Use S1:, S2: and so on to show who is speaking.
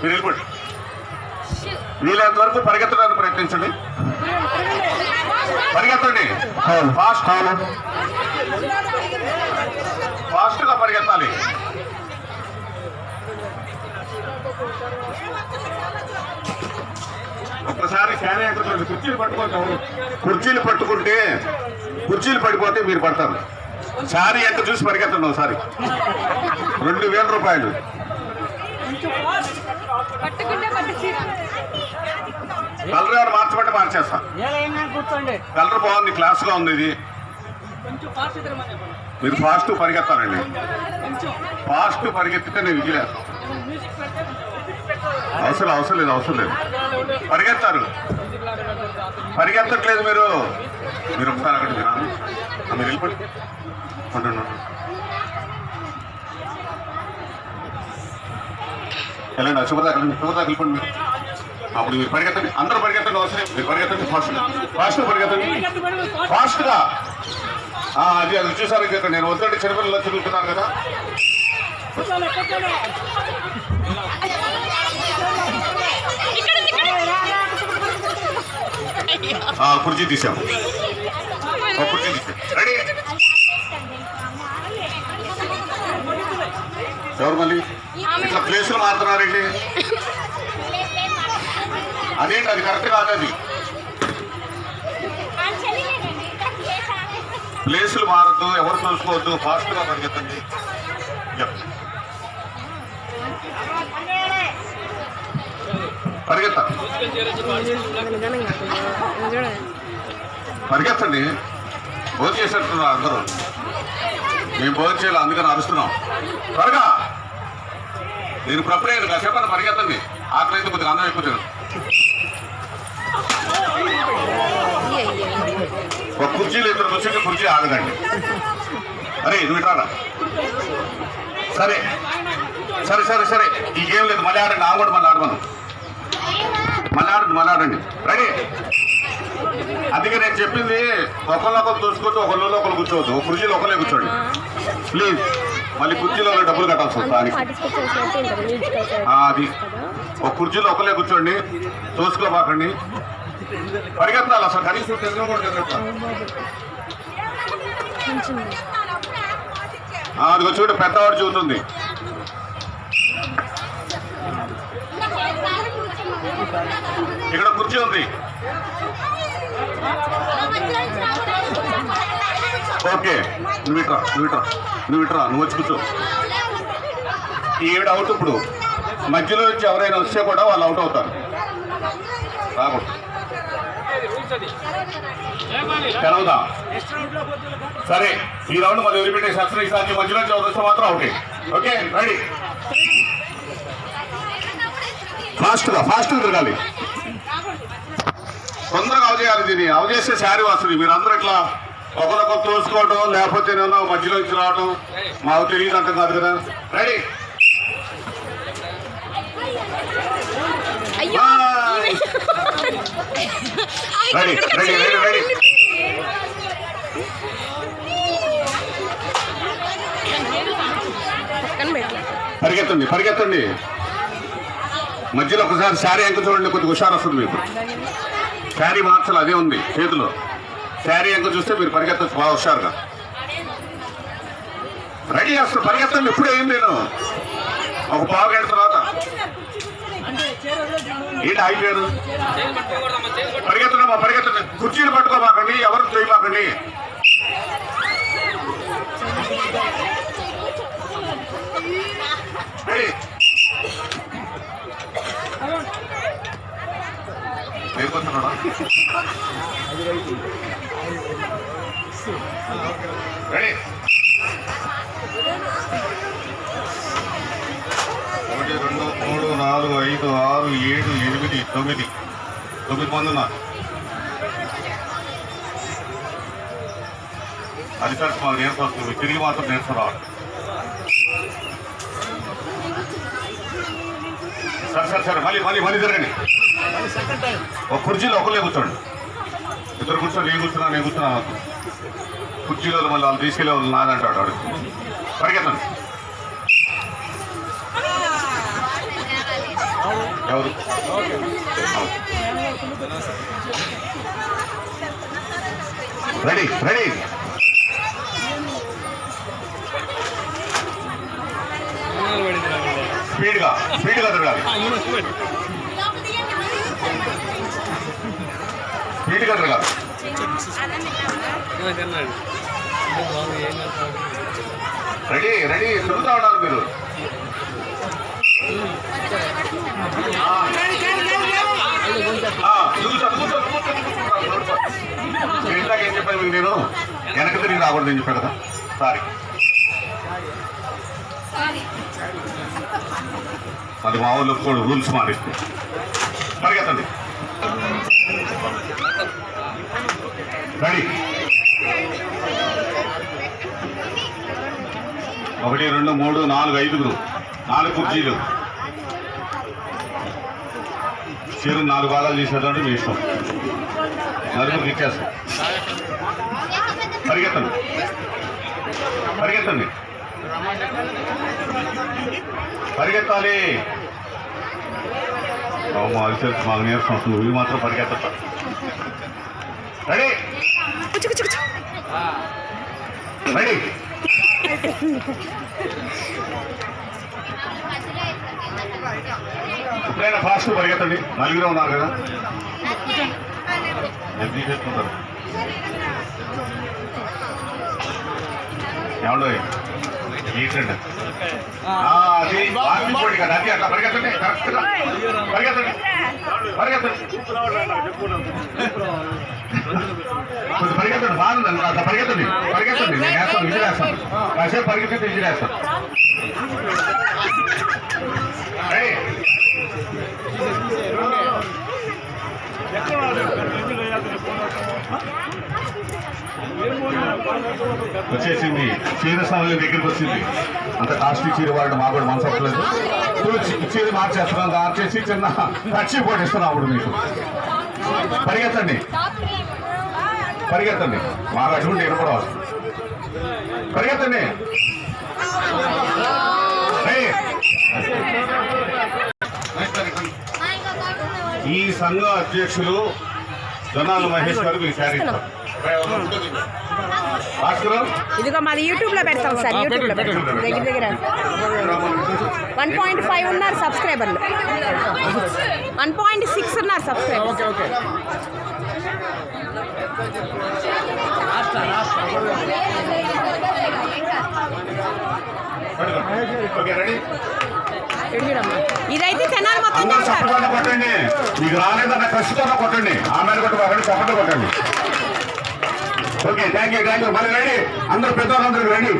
S1: మీరు వెళ్ళిపోండి. వీలైనంత వరకు పరిగెత్తడానికి ప్రయత్నించండి. పరిగెత్తండి. ఫాస్ట్ ఫాస్ట్గా పరిగెత్తాలి. ఒక్కసారి ఫ్యాన్ ఎక్కడండి కుర్చీలు పట్టుకోండి కుర్చీలు పట్టుకుంటే కుర్చీలు పడిపోతే మీరు పడతారు. సారీ ఎంత చూసి పరిగెత్తండి ఒకసారి. రెండు వేల రూపాయలు. కలర్ ఏమైనా మార్చమంటే మార్చేస్తా. కలర్ బాగుంది క్లాస్గా ఉంది ఇది. మీరు ఫాస్ట్ పరిగెత్తాలండి.
S2: కొంచెం.
S1: ఫాస్ట్ పరిగెత్తితే నేను విజిలేస్తాను అవసరం అవసరం లేదు అవసరం లేదు. పరిగెత్తారు. పరిగెత్తట్లేదు మీరు. మీరు ఒకసారి అక్కడ మీరు వెళ్ళిపోండి. వెళ్ళండి శుభదా శుభదా వెళ్ళిపోండి మీరు. అప్పుడు మీరు పరిగెత్తండి అందరూ పరిగెత్తండి అవసరం మీరు పరిగెత్తండి ఫాస్ట్ ఫాస్ట్ పరిగెత్తండి. ఫాస్ట్గా. అది అది చూసారు ఇక్కడ నేను వద్దంటే చిన్నపిల్లలు తిరుగుతున్నాను కదా. కుర్చీ తీసాము. కుర్చీ తీసాము. రెడీ? ఎవరు మళ్ళీ? ఇట్లా ప్లేసులు మారుతున్నారండి అదేంటి అది కరెక్ట్ కాదు అది? ప్లేసులు మారద్దు ఎవరు చూసుకోవద్దు ఫాస్ట్గా పరిగెత్తండి పరిగెత్త. పరిగెత్తండి. భోజనం చేసేట్టున్నారు అందరూ. మేము భోజనం చేయాలి అందుకని అరుస్తున్నాం. త్వరగా. నేను ప్రప్రయ్యాను చెప్పండి పరిగెత్తండి ఆకలి అయితే కొద్దిగా అన్నం అయిపోతాను ఒక కుర్చీలు ఇద్దరు కూర్చుంటే కుర్చీ ఆగదండి. అరే ఇది వింటారా సరే. సరే సరే సరే. ఈ గేమ్ లేదు మళ్ళీ ఆడండి. ఆ కూడా మళ్ళీ ఆడమను. మళ్ళీ ఆడండి మళ్ళీ ఆడండి. రెడీ? అందుకే నేను చెప్పింది ఒకళ్ళొకరు తోసుకోవచ్చు ఒకళ్ళు ఒకరు కూర్చోవద్దు. ఒక కుర్చీలో ఒకళ్ళే కూర్చోండి. ప్లీజ్. మళ్ళీ కుర్చీలో డబ్బులు కట్టాల్సి వస్తుంది అది. ఒక కుర్చీలో ఒకళ్ళే కూర్చోండి చూసుకోబాకండి పరిగెత్తాలి అసలు కనీసం అదిగో చూడు పెద్దవాడు చూస్తుంది ఇక్కడ కుర్చీ ఉంది. ఓకే. నువ్వు ఇట్రా నువ్వు ఇట్రా నువ్వు ఇట్రా నువ్వు వచ్చి కూర్చో. ఈవిడ అవుట్ ఇప్పుడు. మధ్యలో నుంచి ఎవరైనా వస్తే కూడా వాళ్ళు అవుట్ అవుతారు. రాకూడదు. తెలవదా? సరే ఈ రౌండ్ మళ్ళీ వదిలిపెట్టే శాస్త్రం ఈసారి మధ్యలో నుంచి ఎవరు వస్తే మాత్రం అవుటే ఓకే రెడీ. ఫాస్ట్గా ఫాస్ట్గా తిరగాలి. తొందరగా అవజేయాలి దీన్ని. అవజేస్తే శారీ వస్తుంది మీరు అందరూ ఇట్లా ఒకరొకరు తోసుకోవటం లేకపోతే నేను మధ్యలో నుంచి రావటం మాకు తెలియదు అంటాం కాదు కదా. రెడీ
S3: అయ్యో
S1: రెడీ రెడీ రెడీ రెడీ
S3: పక్కన పెట్టలే.
S1: పరిగెత్తండి పరిగెత్తండి. మధ్యలో ఒకసారి శారీ అంక చూడండి కొద్దిగా హుషారు వస్తుంది మీకు. శారీ మార్చాలి అదే ఉంది చేతిలో. శారీ ఎంత చూస్తే మీరు పరిగెత్తచ్చు. బాగా హుషారుగా. రెడీ అసలు పరిగెత్తండి ఇప్పుడే ఏం నేను ఒక పావు గంట తర్వాత. ఏంటి ఆగిపోయారు? పరిగెత్తండి మా పరిగెత్తండి. కుర్చీలు పట్టుకోమాకండి ఎవరు చేయమాకండి రెడీ లేకపోతున్నాడా ఒకటి రెండు మూడు నాలుగు ఐదు ఆరు ఏడు ఎనిమిది తొమ్మిది. తొమ్మిది మంది ఉన్నారు. అది మాకు నేర్పొస్తుంది తిరిగి మాత్రం నేర్చుకురావాలి సరే సరే సరే మళ్ళీ మళ్ళీ మళ్ళీ జరగండి ఒక కుర్చీలో ఒకళ్ళే కూర్చోండి. ఇద్దరు కూర్చొని నేను కూర్చున్నా నేను కూర్చున్నా కుర్చీలో మళ్ళీ వాళ్ళు తీసుకెళ్ళే వాళ్ళు నాదంటాడు వాడు పరిగెత్తండి ఎవరు? Ready ready. స్పీడ్గా స్పీడ్గా తిరగాలి. స్పీడ్గా తిరగాలి రెడీ రెడీ తిరుగుతూ ఉండాలి మీరు. ఆ. ఇందాక ఏం చెప్పాను మీకు నేను? వెనక తిరిగి రాకూడదు అని చెప్పాను కదా. సారీ అది మా వాళ్ళు రూల్స్ మారిస్తే పరిగెత్తండి. ఒకటి రెండు మూడు నాలుగు ఐదుగురు. నాలుగు కుర్చీలు. చీరు నాలుగు భాగాలు చేసేటంటే మీ ఇష్టం. నలుగురికి ఇచ్చేస్తాం పరిగెత్తండి పరిగెత్తండి. పరిగెత్తాలి. మా అరిసెలు మా నేర్చుకున్నాం అసలు నువ్వు మాత్రం పరిగెత్తా రెడీ రెడీ ఎప్పుడైనా ఫాస్ట్ పరిగెత్తండి. నలుగురు ఉన్నారు కదా? ఎన్ని చేసుకుంటారు ఏంటండి అది వాకింగ్ పోటీ కదా. అది అట్లా పరిగెత్తండి కరెక్ట్గా పరిగెత్తండి పరిగెత్తండి కొంచెం పరిగెత్తండి బాగుందండి అట్లా పరిగెత్తండి పరిగెత్తండి నేను వేస్తాను విజిల్ వేస్తాను. కాసేపు పరిగెత్తి విజిల్ వేస్తాను. రెడీ వచ్చేసింది. చీర సమయం దగ్గరికి వచ్చింది. అంత కాస్ట్లీ చీర వాడు మా కూడా మనసు అవ్వలేదు చీర మార్చేస్తున్నాం మార్చేసి చిన్న కక్షి పోటిస్తున్నాం అప్పుడు మీకు. పరిగెత్తండి. పరిగెత్తండి. మాకు అటువంటి కూడా పరిగెత్తండి ఏయ్. ఈ సంఘ అధ్యక్షులు జనాల మహేష్ గారు మీకు శారీ.
S3: ఇదిగో మాది యూట్యూబ్లో పెడతాం సార్ యూట్యూబ్లో పెడతాం. దగ్గర దగ్గర. వన్ పాయింట్ ఫైవ్ ఉన్నారు సబ్స్క్రైబర్లు. వన్ పాయింట్ సిక్స్ ఉన్నారు సబ్స్క్రైబర్
S1: ఓకే రెడీ?
S3: ఇదైతే తెనాలి మొత్తం చూస్తారు
S1: మీకు రాలేదన్న కష్టంతో కొట్టండి. ఆమెను కొట్టి ఒకటి కొట్టండి. Okay thank you thank you మళ్ళీ రెడీ. అందరూ పెద్దవాళ్ళందరూ రెడీ.